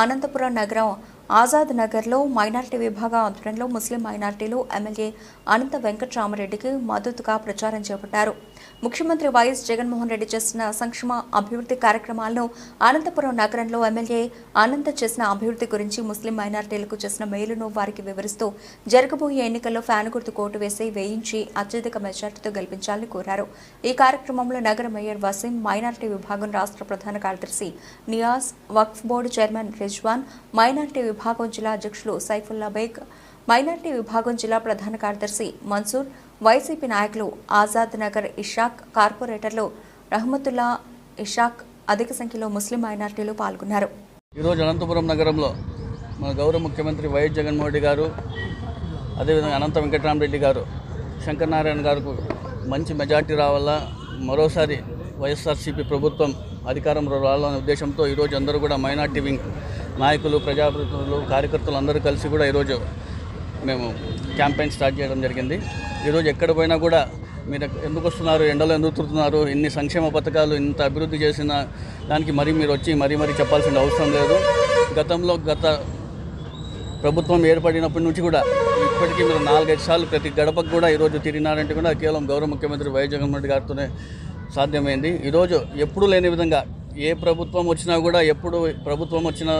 అనంతపురం నగరం ఆజాద్ నగర్లో మైనార్టీ విభాగం ఆధ్వర్యంలో ముస్లిం మైనార్టీలు ఎమ్మెల్యే అనంత వెంకట్రామరెడ్డికి మద్దతుగా ప్రచారం చేపట్టారు. ముఖ్యమంత్రి వైఎస్ జగన్మోహన్ రెడ్డి చేసిన సంక్షేమ అభివృద్ధి కార్యక్రమాలను అనంతపురం నగరంలో ఎమ్మెల్యే ఆనంద చేసిన అభివృద్ధి గురించి ముస్లిం మైనార్టీలకు చేసిన మేలును వారికి వివరిస్తూ జరగబోయే ఎన్నికల్లో ఫ్యాన్ గుర్తు కోటు వేసి వేయించి అత్యధిక మెజార్టీతో గెలిపించాలని కోరారు. ఈ కార్యక్రమంలో నగర మేయర్ వసీం మైనార్టీ విభాగం రాష్ట్ర ప్రధాన కార్యదర్శి Niaz Waqf board chairman Rizwan minority విభాగం జిల్లా అధ్యక్షులు సైఫుల్లా బేగ్ మైనార్టీ విభాగం జిల్లా ప్రధాన కార్యదర్శి మన్సూర్ వైసీపీ నాయకులు ఆజాద్ నగర్ ఇషాక్ కార్పొరేటర్లు రహమతుల్లా ఇషాక్ అధిక సంఖ్యలో ముస్లిం మైనార్టీలు పాల్గొన్నారు. ఈరోజు అనంతపురం నగరంలో మన గౌరవ ముఖ్యమంత్రి వైఎస్ జగన్మోహన్ రెడ్డి గారు అదేవిధంగా అనంత వెంకటరామరెడ్డి గారు శంకరనారాయణ గారికి మంచి మెజార్టీ రావాలా మరోసారి వైఎస్ఆర్సీపీ ప్రభుత్వం అధికారంలో రావాలనే ఉద్దేశంతో ఈరోజు అందరూ కూడా మైనార్టీ వింగ్ నాయకులు ప్రజాప్రతినిధులు కార్యకర్తలు అందరూ కలిసి కూడా ఈరోజు మేము క్యాంపెయిన్ స్టార్ట్ చేయడం జరిగింది. ఈరోజు ఎక్కడ పోయినా కూడా మీరు ఎందుకు వస్తున్నారు ఎండలో ఎందుకు తిరుగుతున్నారు ఇన్ని సంక్షేమ పథకాలు ఇంత అభివృద్ధి చేసిన దానికి మరీ మీరు వచ్చి మరీ మరీ చెప్పాల్సిన అవసరం లేదు. గతంలో గత ప్రభుత్వం ఏర్పడినప్పటి నుంచి కూడా ఇప్పటికీ మీరు నాలుగైదు సార్లు ప్రతి గడపకు కూడా ఈరోజు తిరిగినారంటే కూడా కేవలం గౌరవ ముఖ్యమంత్రి వైఎస్ జగన్మోహన్ రెడ్డి గారితోనే సాధ్యమైంది. ఈరోజు ఎప్పుడూ లేని విధంగా ఏ ప్రభుత్వం వచ్చినా కూడా ఎప్పుడు ప్రభుత్వం వచ్చినా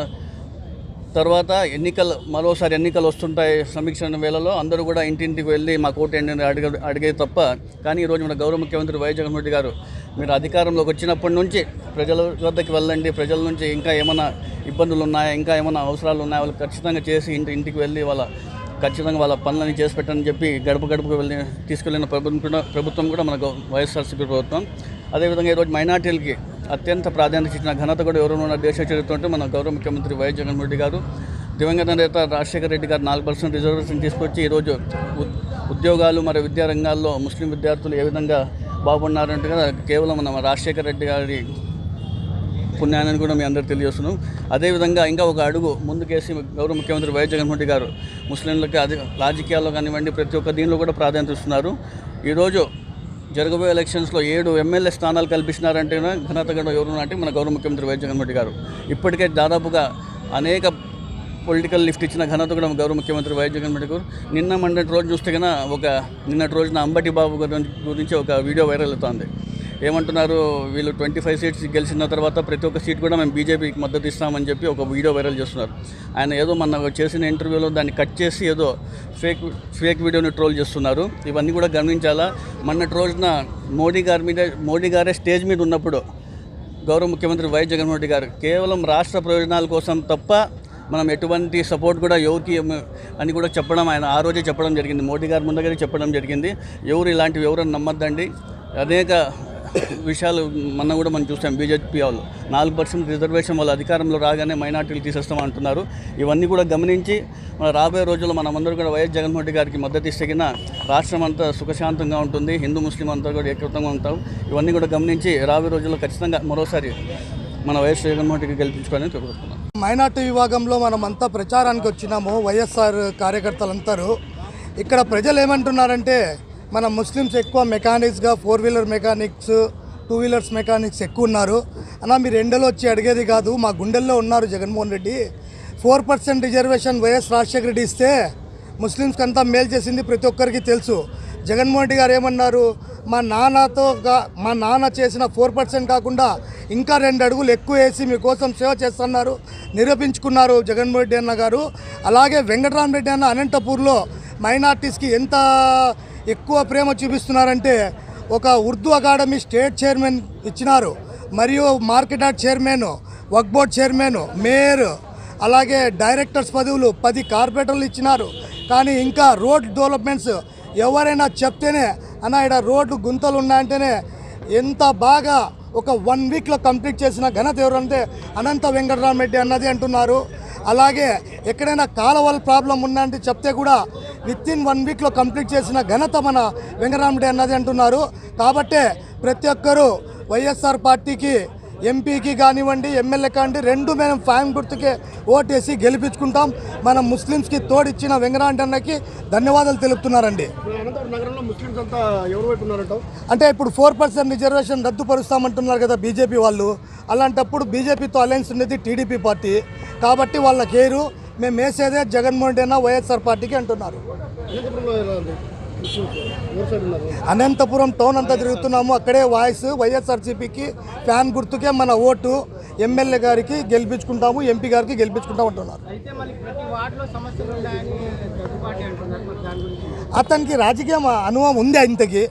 తర్వాత ఎన్నికలు మరోసారి ఎన్నికలు వస్తుంటాయి సమీక్షణ వేళలో అందరూ కూడా ఇంటింటికి వెళ్ళి మా కోట ఏంటని అడిగ అడిగేది తప్ప కానీ ఈరోజు మన గౌరవ ముఖ్యమంత్రి వై జగన్మోహన్ రెడ్డి గారు మీరు అధికారంలోకి వచ్చినప్పటి నుంచి ప్రజల వద్దకి వెళ్ళండి ప్రజల నుంచి ఇంకా ఏమైనా ఇబ్బందులు ఉన్నాయా ఇంకా ఏమైనా అవసరాలు ఉన్నాయా వాళ్ళు ఖచ్చితంగా చేసి ఇంటి ఇంటికి వెళ్ళి వాళ్ళ ఖచ్చితంగా వాళ్ళ పనులని చేసి పెట్టని చెప్పి గడప గడపకు వెళ్ళి తీసుకెళ్ళిన ప్రభుత్వం కూడా ప్రభుత్వం కూడా మనకు వైఎస్ఆర్సీపీ ప్రభుత్వం. అదేవిధంగా ఈరోజు మైనార్టీలకి అత్యంత ప్రాధాన్యత ఇచ్చిన ఘనత కూడా ఎవరు ఉన్న దేశ చరిత్ర అంటే మన గౌరవ ముఖ్యమంత్రి వైఎస్ జగన్మోహన్ రెడ్డి గారు. దివంగత నేత రాజశేఖర రెడ్డి గారు నాలుగు పర్సెంట్ రిజర్వేషన్ తీసుకొచ్చి ఈరోజు ఉద్యోగాలు మరియు విద్యా రంగాల్లో ముస్లిం విద్యార్థులు ఏ విధంగా బాగున్నారంటే కదా కేవలం మన రాజశేఖర రెడ్డి గారి పుణ్యాన్ని కూడా మీ అందరికీ తెలియజేస్తున్నాం. అదేవిధంగా ఇంకా ఒక అడుగు ముందుకేసి గౌరవ ముఖ్యమంత్రి వైఎస్ జగన్మోహన్ రెడ్డి గారు ముస్లింలకి అది రాజకీయాల్లో కానివ్వండి ప్రతి ఒక్క దీనిలో కూడా ప్రాధాన్యత ఇస్తున్నారు. ఈరోజు జరగబోయే ఎలక్షన్స్లో ఏడు ఎమ్మెల్యే స్థానాలు కల్పిస్తున్నారంటే ఘనత కూడా ఎవరు అంటే మన గౌరవ ముఖ్యమంత్రి వైఎస్ జగన్మోహన్ గారు. ఇప్పటికే దాదాపుగా అనేక పొలిటికల్ లిఫ్ట్ ఇచ్చిన ఘనత కూడా గౌరవ ముఖ్యమంత్రి వైఎస్ జగన్మోహన్ రెడ్డి గారు. నిన్న మొన్నటి రోజు చూస్తే కన్నా ఒక నిన్నటి రోజున అంబటి బాబు గురించి గురించి ఒక వీడియో వైరల్ అవుతుంది. ఏమంటున్నారు వీళ్ళు ట్వంటీ ఫైవ్ సీట్స్ గెలిచిన తర్వాత ప్రతి ఒక్క సీట్ కూడా మేము బీజేపీకి మద్దతు ఇస్తామని చెప్పి ఒక వీడియో వైరల్ చేస్తున్నారు. ఆయన ఏదో మన చేసిన ఇంటర్వ్యూలో దాన్ని కట్ చేసి ఏదో ఫేక్ ఫేక్ వీడియోని ట్రోల్ చేస్తున్నారు. ఇవన్నీ కూడా గమనించాలా? మొన్నటి రోజున మోడీ గారి మీద మోడీ గారే స్టేజ్ మీద ఉన్నప్పుడు గౌరవ ముఖ్యమంత్రి వై జగన్మోహన్ రెడ్డి గారు కేవలం రాష్ట్ర ప్రయోజనాల కోసం తప్ప మనం ఎటువంటి సపోర్ట్ కూడా ఎవరికి అని కూడా చెప్పడం ఆయన ఆ రోజే చెప్పడం జరిగింది. మోడీ గారి ముందుగానే చెప్పడం జరిగింది. ఎవరు ఇలాంటివి ఎవరైనా నమ్మద్దండి. అనేక విషయాలు మొన్న కూడా మనం చూసాం బీజేపీ వాళ్ళు నాలుగు పర్సెంట్ రిజర్వేషన్ వాళ్ళు అధికారంలో రాగానే మైనార్టీలు తీసేస్తాం అంటున్నారు. ఇవన్నీ కూడా గమనించి మన రాబోయే రోజుల్లో మనమందరూ కూడా వైఎస్ జగన్మోహన్ రెడ్డి గారికి మద్దతు ఇస్తగిన రాష్ట్రం అంతా సుఖశాంతంగా ఉంటుంది. హిందూ ముస్లిం అంతా కూడా ఏకృతంగా ఉంటాం. ఇవన్నీ కూడా గమనించి రాబోయే రోజుల్లో ఖచ్చితంగా మరోసారి మన వైఎస్ జగన్మోహన్ రెడ్డికి గెలిపించుకోవాలని కోరుకుంటున్నాం మైనార్టీ విభాగంలో మనం ప్రచారానికి వచ్చినాము. వైఎస్ఆర్ కార్యకర్తలందరూ. ఇక్కడ ప్రజలు ఏమంటున్నారంటే మన ముస్లిమ్స్ ఎక్కువ మెకానిక్స్గా four wheeler mechanics two wheelers mechanics ఎక్కువ ఉన్నారు. అన్న మీరు ఎండలో వచ్చి అడిగేది కాదు మా గుండెల్లో ఉన్నారు Jaganmohan Reddy. Four percent reservation YS Rajasekhara Reddy ఇస్తే ముస్లిమ్స్కి అంతా మేలు చేసింది ప్రతి ఒక్కరికి తెలుసు. జగన్మోహన్ రెడ్డి గారు ఏమన్నారు? మా నాన్నతో మా నాన్న చేసిన ఫోర్ పర్సెంట్ కాకుండా ఇంకా రెండు అడుగులు ఎక్కువ వేసి మీకోసం సేవ చేస్తున్నారు నిరూపించుకున్నారు జగన్మోహన్ రెడ్డి అన్న గారు. అలాగే వెంకటరామరెడ్డి అన్న అనంతపూర్లో మైనార్టీస్కి ఎంత ఎక్కువ ప్రేమ చూపిస్తున్నారంటే ఒక ఉర్దూ అకాడమీ స్టేట్ చైర్మన్ ఇచ్చినారు. మరియు market yard chairman Waqf board chairman mayor అలాగే డైరెక్టర్స్ పదవులు పది కార్పొరేటర్లు ఇచ్చినారు. కానీ ఇంకా రోడ్ డెవలప్మెంట్స్ ఎవరైనా చెప్తేనే అన్న ఇక్కడ రోడ్లు గుంతలు ఉన్నాయంటేనే ఎంత బాగా ఒక వన్ వీక్లో కంప్లీట్ చేసిన ఘనత ఎవరంటే అనంత వెంకటరామరెడ్డి అన్నది అంటున్నారు. అలాగే ఎక్కడైనా కాలువల ప్రాబ్లం ఉందంటే చెప్తే కూడా విత్ ఇన్ వన్ వీక్లో కంప్లీట్ చేసిన ఘనత మన వెంకటరామరెడ్డి అన్నది అంటున్నారు. కాబట్టే ప్రతి ఒక్కరూ వైఎస్ఆర్ పార్టీకి ఎంపీకి కానివ్వండి ఎమ్మెల్యే కానివ్వండి రెండు మేము ఫ్యాన్ గుర్తుకే ఓటేసి గెలిపించుకుంటాం. మన ముస్లిమ్స్కి తోడిచ్చిన వెంకరాంటన్నకి ధన్యవాదాలు తెలుపుతున్నారండి. అంటే ఇప్పుడు ఫోర్ పర్సెంట్ రిజర్వేషన్ రద్దుపరుస్తామంటున్నారు కదా బీజేపీ వాళ్ళు. అలాంటప్పుడు బీజేపీతో అలయన్స్ ఉన్నది టీడీపీ పార్టీ. కాబట్టి వాళ్ళకి ఏరు మేము వేసేదే జగన్మోహన్ రెడ్డి అన్న వైఎస్ఆర్ పార్టీకి అంటున్నారు. అనంతపురం టౌన్ అంతా తిరుగుతున్నాము అక్కడే వాయిస్ వైఎస్ఆర్సీపీకి ఫ్యాన్ గుర్తుకే మన ఓటు ఎమ్మెల్యే గారికి గెలిపించుకుంటాము ఎంపీ గారికి గెలిపించుకుంటాం అంటున్నారు. అతనికి రాజకీయ అనుభవం ఉంది ఇంతకి.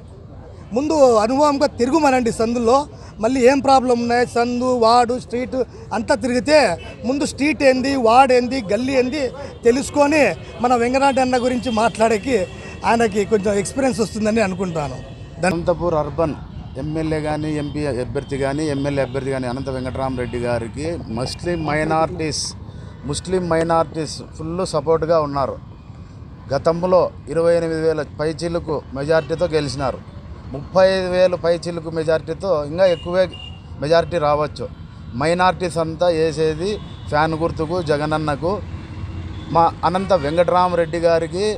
ముందు అనుభవంగా తిరుగుమనండి సందులో. మళ్ళీ ఏం ప్రాబ్లం ఉన్నాయి? సందు వార్డు స్ట్రీట్ అంతా తిరిగితే ముందు స్ట్రీట్ ఏంది వార్డ్ ఏంది గల్లీ ఏంది తెలుసుకొని మన వెంకనాటి అన్న గురించి మాట్లాడేకి ఆయనకి కొంచెం ఎక్స్పీరియన్స్ వస్తుందని అనుకుంటాను. అనంతపూర్ అర్బన్ ఎమ్మెల్యే కానీ ఎంపీ అభ్యర్థి కానీ ఎమ్మెల్యే అభ్యర్థి కానీ అనంత వెంకటరామరెడ్డి గారికి Muslim minorities Muslim minorities full సపోర్ట్గా ఉన్నారు. గతంలో ఇరవై ఎనిమిది వేల పైచీలకు మెజార్టీతో గెలిచినారు. ముప్పై ఐదు వేలు పైచీలకు మెజారిటీతో ఇంకా ఎక్కువే మెజారిటీ రావచ్చు. మైనార్టీస్ అంతా వేసేది ఫ్యాన్ గుర్తుకు జగనన్నకు. మా అనంత వెంకటరామరెడ్డి గారికి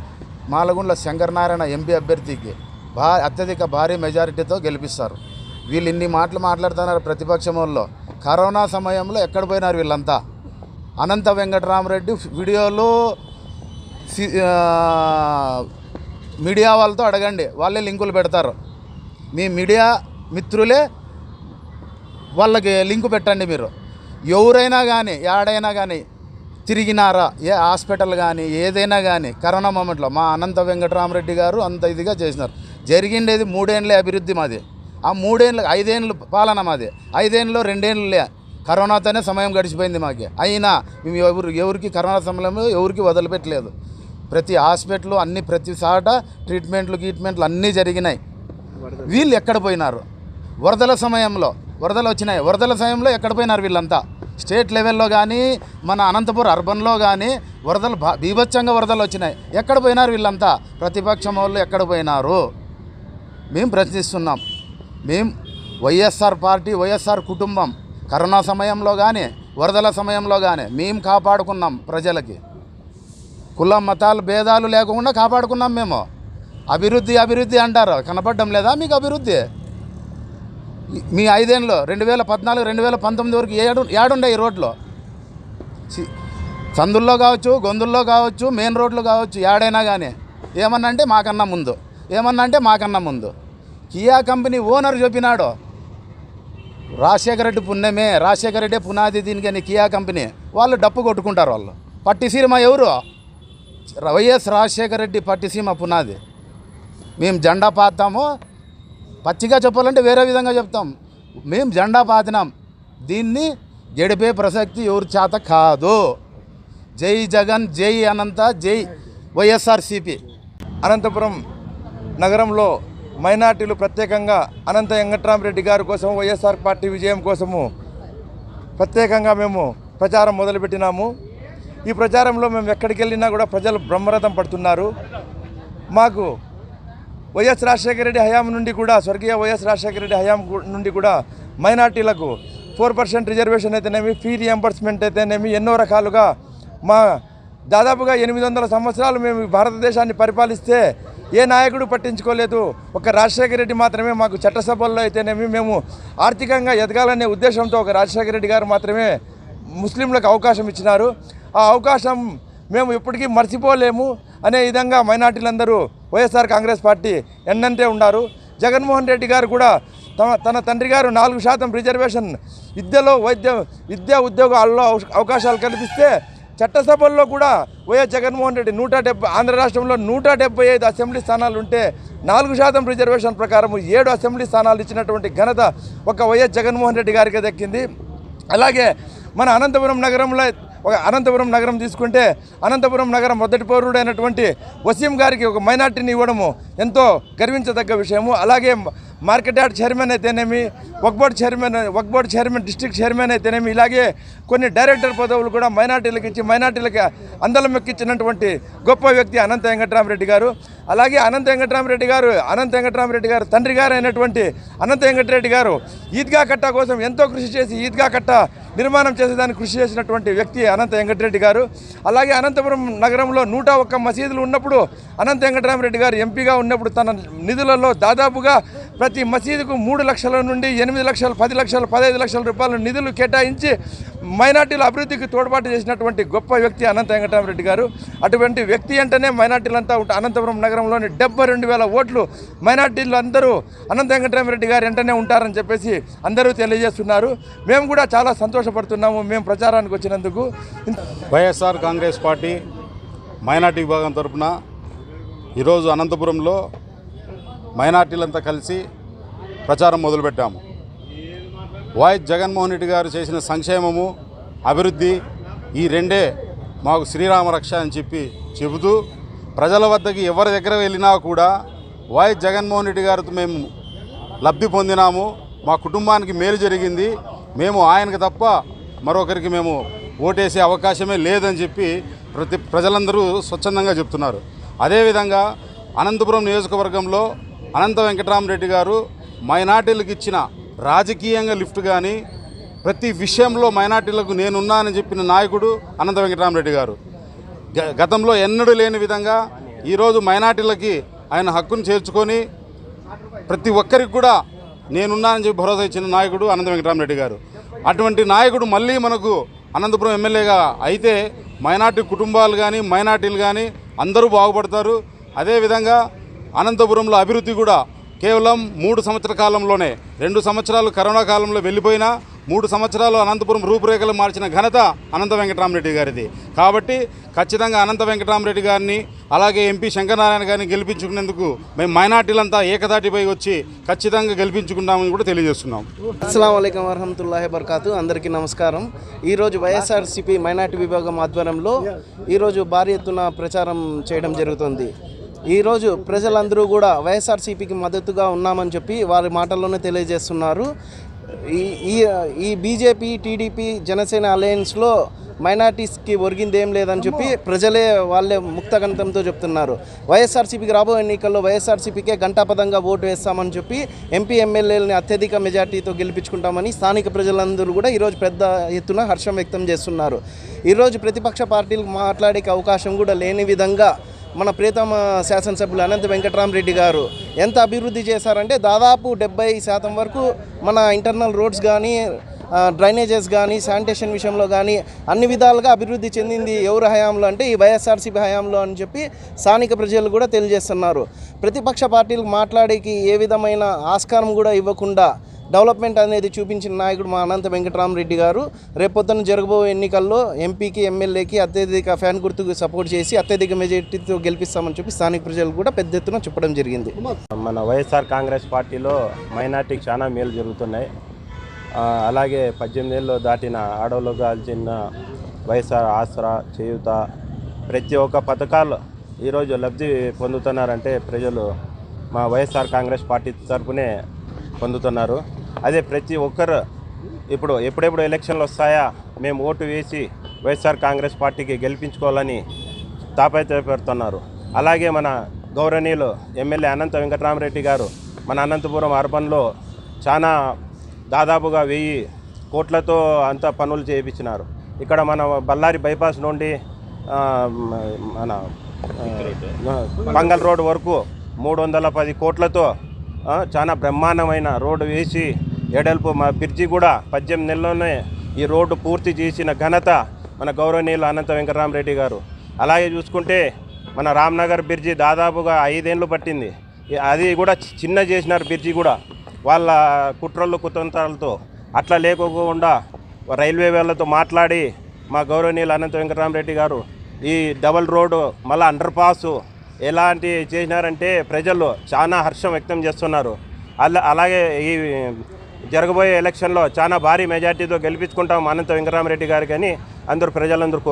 మాలగుండ్ల శంకరనారాయణ ఎంపీ అభ్యర్థికి భా అత్యధిక భారీ మెజారిటీతో గెలిపిస్తారు. వీళ్ళు ఇన్ని మాటలు మాట్లాడుతున్నారు ప్రతిపక్షం వాళ్ళు కరోనా సమయంలో ఎక్కడ పోయినారు వీళ్ళంతా? అనంత వెంకటరామరెడ్డి వీడియోలు సి- మీడియా వాళ్ళతో అడగండి. వాళ్ళే లింకులు పెడతారు. మీ మీడియా మిత్రులే వాళ్ళకి లింకు పెట్టండి మీరు. ఎవరైనా కానీ ఏడైనా కానీ తిరిగినారా ఏ హాస్పిటల్ కానీ ఏదైనా కానీ కరోనా మూమెంట్లో మా అనంత వెంకటరామరెడ్డి గారు అంత ఇదిగా చేసినారు. జరిగిండేది మూడేళ్ళే అభివృద్ధి మాది. ఆ మూడేళ్ళు ఐదేళ్ళు పాలన మాది. ఐదేళ్ళలో రెండేళ్ళలే కరోనాతోనే సమయం గడిచిపోయింది మాకు. అయినా మేము ఎవరు ఎవరికి కరోనా సమయంలో ఎవరికి వదిలిపెట్టలేదు. ప్రతి హాస్పిటల్ అన్ని ప్రతి సాట ట్రీట్మెంట్లు గీట్మెంట్లు అన్నీ జరిగినాయి. వీళ్ళు ఎక్కడ పోయినారు? వరదల సమయంలో వరదలు వచ్చినాయి. వరదల సమయంలో ఎక్కడ పోయినారు వీళ్ళంతా? స్టేట్ లెవెల్లో కానీ మన అనంతపురం అర్బన్లో కానీ వరదలు భా- బీభత్సంగా వరదలు వచ్చినాయి. ఎక్కడ పోయినారు వీళ్ళంతా? ప్రతిపక్షం వాళ్ళు ఎక్కడ పోయినారు? మేము ప్రశ్నిస్తున్నాం. మేము వైఎస్ఆర్ పార్టీ వైఎస్ఆర్ కుటుంబం కరోనా సమయంలో కానీ వరదల సమయంలో కానీ మేము కాపాడుకున్నాం ప్రజలకి. కుల మతాలు భేదాలు లేకుండా కాపాడుకున్నాం మేము. అభివృద్ధి అభివృద్ధి అంటారు. కనపడడం లేదా? మీకు అభివృద్ధి? మీ ఐదేళ్ళలో రెండు వేల పద్నాలుగు రెండు వేల పంతొమ్మిది వరకు ఏడు ఏడుండే ఈ రోడ్లో చందుల్లో సందుల్లో కావచ్చు గొంతుల్లో కావచ్చు మెయిన్ రోడ్లు కావచ్చు ఏడైనా కానీ ఏమన్నా అంటే మాకన్నా ముందు. ఏమన్నా అంటే మాకన్నా ముందు. కియా కంపెనీ ఓనర్ చెప్పినాడు. రాజశేఖర రెడ్డి పుణ్యమే. రాజశేఖర రెడ్డి పునాది దీనికి అని కియా కంపెనీ. వాళ్ళు డప్పు కొట్టుకుంటారు వాళ్ళు. పట్టిసీమ ఎవరు? వైఎస్ రాజశేఖర రెడ్డి పట్టిసీమ పునాది. మేము జెండా పాతాము. పచ్చిగా చెప్పాలంటే వేరే విధంగా చెప్తాం. మేము జెండా పాతినాం. దీన్ని గడిపే ప్రసక్తి ఎవరి చేత కాదు. జై జగన్ జై అనంత జై వైఎస్ఆర్సిపి. అనంతపురం నగరంలో మైనార్టీలు ప్రత్యేకంగా అనంత వెంకట్రామరెడ్డి గారి కోసం వైఎస్ఆర్ పార్టీ విజయం కోసము ప్రత్యేకంగా మేము ప్రచారం మొదలుపెట్టినాము. ఈ ప్రచారంలో మేము ఎక్కడికి వెళ్ళినా కూడా ప్రజలు బ్రహ్మరథం పడుతున్నారు. మాకు వైఎస్ రాజశేఖర రెడ్డి హయాం నుండి కూడా స్వర్గీయ వైఎస్ రాజశేఖర రెడ్డి హయాం నుండి కూడా మైనార్టీలకు ఫోర్ పర్సెంట్ రిజర్వేషన్ అయితేనేమి ఫీ రియంబర్స్మెంట్ అయితేనేమి ఎన్నో రకాలుగా మా దాదాపుగా ఎనిమిది వందల సంవత్సరాలు మేము భారతదేశాన్ని పరిపాలిస్తే ఏ నాయకుడు పట్టించుకోలేదు. ఒక రాజశేఖర రెడ్డి మాత్రమే మాకు చట్టసభల్లో అయితేనేమి మేము ఆర్థికంగా ఎదగాలనే ఉద్దేశంతో ఒక రాజశేఖర రెడ్డి గారు మాత్రమే ముస్లింలకు అవకాశం ఇచ్చినారు. ఆ అవకాశం మేము ఎప్పటికీ మర్చిపోలేము. అనే విధంగా మైనార్టీలందరూ వైఎస్ఆర్ కాంగ్రెస్ పార్టీ ఎన్నంటే ఉన్నారు జగన్మోహన్ రెడ్డి గారు కూడా తమ తన తండ్రి గారు నాలుగు శాతం రిజర్వేషన్ విద్యలో వైద్య విద్యా ఉద్యోగాల్లో అవ- అవకాశాలు కల్పిస్తే చట్టసభల్లో కూడా వైఎస్ జగన్మోహన్ రెడ్డి నూట డెబ్బై ఆంధ్ర రాష్ట్రంలో నూట డెబ్బై ఐదు అసెంబ్లీ స్థానాలు ఉంటే నాలుగు శాతం రిజర్వేషన్ ప్రకారం ఏడు అసెంబ్లీ స్థానాలు ఇచ్చినటువంటి ఘనత ఒక వైఎస్ జగన్మోహన్ రెడ్డి గారికి దక్కింది. అలాగే మన అనంతపురం నగరంలో ఒక అనంతపురం నగరం తీసుకుంటే అనంతపురం నగరం మొదటి పౌరుడైనటువంటి వసీం గారికి ఒక మైనార్టీని ఇవ్వడము ఎంతో గర్వించదగ్గ విషయము. అలాగే మార్కెట్ యార్డ్ చైర్మన్ అయితేనేమి Waqf board chairman Waqf board chairman district chairman అయితేనేమి ఇలాగే కొన్ని డైరెక్టర్ పదవులు కూడా మైనార్టీలకు ఇచ్చి మైనార్టీలకు అందలం ఎక్కించినటువంటి గొప్ప వ్యక్తి అనంత వెంకటరామరెడ్డి గారు. అలాగే అనంత వెంకటరామరెడ్డి గారు అనంత వెంకటరామరెడ్డి గారు తండ్రి గారు అయినటువంటి అనంత వెంకటరెడ్డి గారు ఈద్గా కట్ట కోసం ఎంతో కృషి చేసి ఈద్గా కట్ట నిర్మాణం చేసేదానికి కృషి చేసినటువంటి వ్యక్తి అనంత వెంకటరెడ్డి గారు. అలాగే అనంతపురం నగరంలో నూట ఒక్క మసీదులు ఉన్నప్పుడు అనంత వెంకటరామరెడ్డి గారు ఎంపీగా ఉన్నప్పుడు తన నిధులలో దాదాపుగా ప్రతి మసీదుకు మూడు లక్షల నుండి ఎనిమిది లక్షలు పది లక్షలు పదహైదు లక్షల రూపాయల నిధులు కేటాయించి మైనార్టీల అభివృద్ధికి తోడ్పాటు చేసినటువంటి గొప్ప వ్యక్తి అనంత వెంకటరామరెడ్డి గారు. అటువంటి వ్యక్తి అంటేనే మైనార్టీలంతా అనంతపురం నగరంలోని డెబ్బై రెండు వేల ఓట్లు మైనార్టీలు అందరూ అనంత వెంకటరామరెడ్డి గారు వెంటనే ఉంటారని చెప్పేసి అందరూ తెలియజేస్తున్నారు. మేము కూడా చాలా సంతోషపడుతున్నాము మేము ప్రచారానికి వచ్చినందుకు. వైఎస్ఆర్ కాంగ్రెస్ పార్టీ మైనార్టీ విభాగం తరపున ఈరోజు అనంతపురంలో మైనార్టీలంతా కలిసి ప్రచారం మొదలుపెట్టాము. వైఎస్ జగన్మోహన్ రెడ్డి గారు చేసిన సంక్షేమము అభివృద్ధి ఈ రెండే మాకు శ్రీరామ రక్ష అని చెప్పి చెబుతూ ప్రజల వద్దకి ఎవరి దగ్గర వెళ్ళినా కూడా వైఎస్ జగన్మోహన్ రెడ్డి గారితో మేము లబ్ధి పొందినాము. మా కుటుంబానికి మేలు జరిగింది. మేము ఆయనకు తప్ప మరొకరికి మేము ఓటేసే అవకాశమే లేదని చెప్పి ప్రతి ప్రజలందరూ స్వచ్ఛందంగా చెప్తున్నారు. అదేవిధంగా అనంతపురం నియోజకవర్గంలో అనంత వెంకటరామరెడ్డి గారు మైనార్టీలకు ఇచ్చిన రాజకీయంగా లిఫ్ట్ కానీ ప్రతి విషయంలో మైనార్టీలకు నేనున్నానని చెప్పిన నాయకుడు అనంత వెంకటరామరెడ్డి గారు. గ- గతంలో ఎన్నడూ లేని విధంగా ఈరోజు మైనార్టీలకి ఆయన హక్కును చేర్చుకొని ప్రతి ఒక్కరికి కూడా నేనున్నానని చెప్పి భరోసా ఇచ్చిన నాయకుడు అనంత వెంకటరామరెడ్డి గారు. అటువంటి నాయకుడు మళ్ళీ మనకు అనంతపురం ఎమ్మెల్యేగా అయితే మైనార్టీ కుటుంబాలు కానీ మైనార్టీలు కానీ అందరూ బాగుపడతారు. అదేవిధంగా అనంతపురంలో అభివృద్ధి కూడా కేవలం మూడు సంవత్సర కాలంలోనే రెండు సంవత్సరాలు కరోనా కాలంలో వెళ్ళిపోయినా మూడు సంవత్సరాలు అనంతపురం రూపురేఖలు మార్చిన ఘనత అనంత వెంకటరామరెడ్డి గారిది. కాబట్టి ఖచ్చితంగా అనంత వెంకటరామరెడ్డి గారిని అలాగే ఎంపీ శంకరనారాయణ గారిని గెలిపించుకునేందుకు మేము మైనార్టీలంతా ఏకదాటిపై వచ్చి ఖచ్చితంగా గెలిపించుకుంటామని కూడా తెలియజేస్తున్నాం. అస్సలం అయికం వరహమతుల్లాహి బర్కాతు అందరికీ నమస్కారం. ఈరోజు వైఎస్ఆర్సీపీ మైనార్టీ విభాగం ఆధ్వర్యంలో ఈరోజు భారీ ఎత్తున ప్రచారం చేయడం జరుగుతుంది. ఈరోజు ప్రజలందరూ కూడా వైఎస్ఆర్సీపీకి మద్దతుగా ఉన్నామని చెప్పి వారి మాటల్లోనే తెలియజేస్తున్నారు. ఈ ఈ ఈ బీజేపీ టీడీపీ జనసేన అలయన్స్లో మైనార్టీస్కి ఒరిగింది ఏం లేదని చెప్పి ప్రజలే వాళ్ళే ముక్తగంతంతో చెప్తున్నారు. వైఎస్ఆర్సీపీకి రాబోయే ఎన్నికల్లో వైఎస్ఆర్సీపీకే గంటాపదంగా ఓటు వేస్తామని చెప్పి ఎంపీ ఎమ్మెల్యేలని అత్యధిక మెజార్టీతో గెలిపించుకుంటామని స్థానిక ప్రజలందరూ కూడా ఈరోజు పెద్ద ఎత్తున హర్షం వ్యక్తం చేస్తున్నారు. ఈరోజు ప్రతిపక్ష పార్టీలకు మాట్లాడే అవకాశం కూడా లేని విధంగా మన ప్రీతమ శాసనసభ్యులు అనంత వెంకటరామరెడ్డి గారు ఎంత అభివృద్ధి చేశారంటే దాదాపు డెబ్బై శాతం వరకు మన ఇంటర్నల్ రోడ్స్ కానీ డ్రైనేజెస్ కానీ శానిటేషన్ విషయంలో కానీ అన్ని విధాలుగా అభివృద్ధి చెందింది ఎవరు హయాంలో అంటే ఈ వైఎస్ఆర్సీపీ హయాంలో అని చెప్పి స్థానిక ప్రజలు కూడా తెలియజేస్తున్నారు. ప్రతిపక్ష పార్టీలు మాట్లాడేకి ఏ విధమైన ఆస్కారం కూడా ఇవ్వకుండా డెవలప్మెంట్ అనేది చూపించిన నాయకుడు మా అనంత వెంకటరామరెడ్డి గారు రేపొద్దున జరగబోయే ఎన్నికల్లో ఎంపీకి ఎమ్మెల్యేకి అత్యధిక ఫ్యాన్ గుర్తుకు సపోర్ట్ చేసి అత్యధిక మెజార్టీతో గెలిపిస్తామని చెప్పి స్థానిక ప్రజలు కూడా పెద్ద ఎత్తున చెప్పడం జరిగింది. మన వైఎస్ఆర్ కాంగ్రెస్ పార్టీలో మైనార్టీకి చాలా మేలు జరుగుతున్నాయి. అలాగే పద్దెనిమిది ఏళ్ళు దాటిన ఆడవాళ్ళకు కాల్చిన వైఎస్ఆర్ ఆసరా చేయూత ప్రతి ఒక్క పథకాలు ఈరోజు లబ్ధి పొందుతున్నారంటే ప్రజలు మా వైఎస్ఆర్ కాంగ్రెస్ పార్టీ తరఫునే పొందుతున్నారు. అదే ప్రతి ఒక్కరు ఇప్పుడు ఎప్పుడెప్పుడు ఎలక్షన్లు వస్తాయా? మేము ఓటు వేసి వైఎస్ఆర్ కాంగ్రెస్ పార్టీకి గెలిపించుకోవాలని తాపత్రయపడుతున్నారు. అలాగే మన గౌరవనీయులు ఎమ్మెల్యే అనంత వెంకటరామరెడ్డి గారు మన అనంతపురం అర్బన్లో చాలా దాదాపుగా వెయ్యి కోట్లతో అంతా పనులు చేయించినారు. ఇక్కడ మన బళ్ళారి బైపాస్ నుండి మన మంగళ రోడ్ వరకు మూడు వందల పది కోట్లతో చాలా బ్రహ్మాండమైన రోడ్డు వేసి ఎడల్పు మా బ్రిడ్జి కూడా పద్దెనిమిది నెలల్లోనే ఈ రోడ్డు పూర్తి చేసిన ఘనత మన గౌరవనీయులు అనంత వెంకటరామరెడ్డి గారు. అలాగే చూసుకుంటే మన రామ్నగర్ బ్రిడ్జి దాదాపుగా ఐదేళ్ళు పట్టింది. అది కూడా చిన్న చేసినారు బ్రిడ్జి కూడా. వాళ్ళ కుట్రలు కుతంత్రాలతో అట్లా లేకోకుండా రైల్వే వాళ్ళతో మాట్లాడి మా గౌరవనీయులు అనంత వెంకటరామరెడ్డి గారు ఈ డబల్ రోడ్డు మళ్ళీ అండర్ పాసు ఎలాంటి చేసినారంటే ప్రజలు చాలా హర్షం వ్యక్తం చేస్తున్నారు. అలా అలాగే ఈ జరగబోయే ఎలక్షన్లో చాలా భారీ మెజార్టీతో గెలిపించుకుంటాం అనంత వెంకరామరెడ్డి గారికి అని అందరూ ప్రజలందరూ కోరుకుంటారు